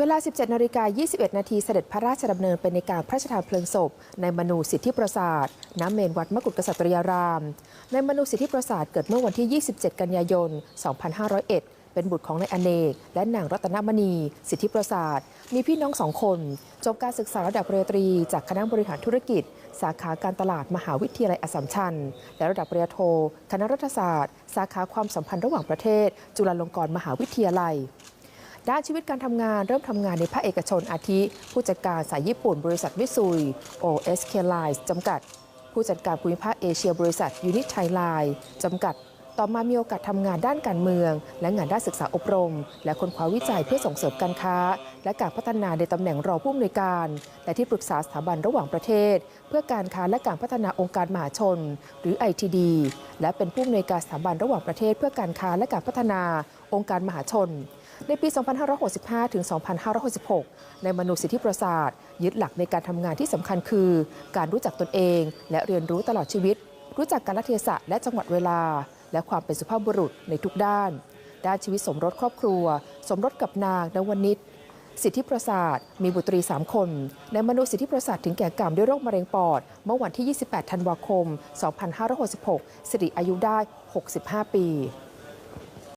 เวลา 17นาฬิกา21 นาทีเสด็จพระราชดำเนินไปในการพระราชทานเพลิงศพ ในมนูสิทธิประสาทน้ำเมนวัดมกุฎกษัตริยาราม ในมนูสิทธิประสาทเกิดเมื่อวันที่ 27 กันยายน 2501 เป็นบุตรของนายอเนก และนางรัตนมณี สิทธิประสาท มีพี่น้องสองคน จบการศึกษาระดับปริญญาตรี จากคณะบริหารธุรกิจ สาขาการตลาดมหาวิทยาลัยอัสสัมชัญ และระดับปริญญาโท คณะรัฐศาสตร์ สาขาความสัมพันธ์ระหว่างประเทศ จุฬาลงกรณ์มหาวิทยาลัย ด้านชีวิตการทำงานเริ่มทำงานในภาคเอกชนอาทิ ผู้จัดการสายญี่ปุ่นบริษัทมิซุย OSK Lines จำกัด ผู้จัดการภูมิภาคเอเชียบริษัทยูนิตไทยไลน์จำกัด ต่อมามีโอกาสทำงานด้านการเมือง และงานด้านศึกษาอบรม และค้นคว้าวิจัยเพื่อส่งเสริมการค้า และการพัฒนาในตำแหน่งรองผู้อำนวยการ และที่ปรึกษาสถาบันระหว่างประเทศ เพื่อการค้าและการพัฒนาองค์การมหาชน หรือ ITD และเป็นผู้อำนวยการสถาบันระหว่างประเทศ เพื่อการค้าและการพัฒนาองค์การมหาชน ในปี 2565 ถึง 2566 ในมนุษยสิทธิประสาทยึดหลักในการทำงานที่สำคัญคือ การรู้จักตนเอง และเรียนรู้ตลอดชีวิต รู้จักการลเทศะและจังหวัดเวลา และความเป็นสุภาพบุรุษในทุกด้าน ด้านชีวิตสมรสครอบครัว สมรสกับนางนวนิชสิทธิประสาทมีบุตรี 3 คน ในมนุษยสิทธิประสาทถึงแก่กรรมด้วยโรคมะเร็งปอด เมื่อวันที่ 28 ธันวาคม 2566 สิริอายุได้ 65 ปี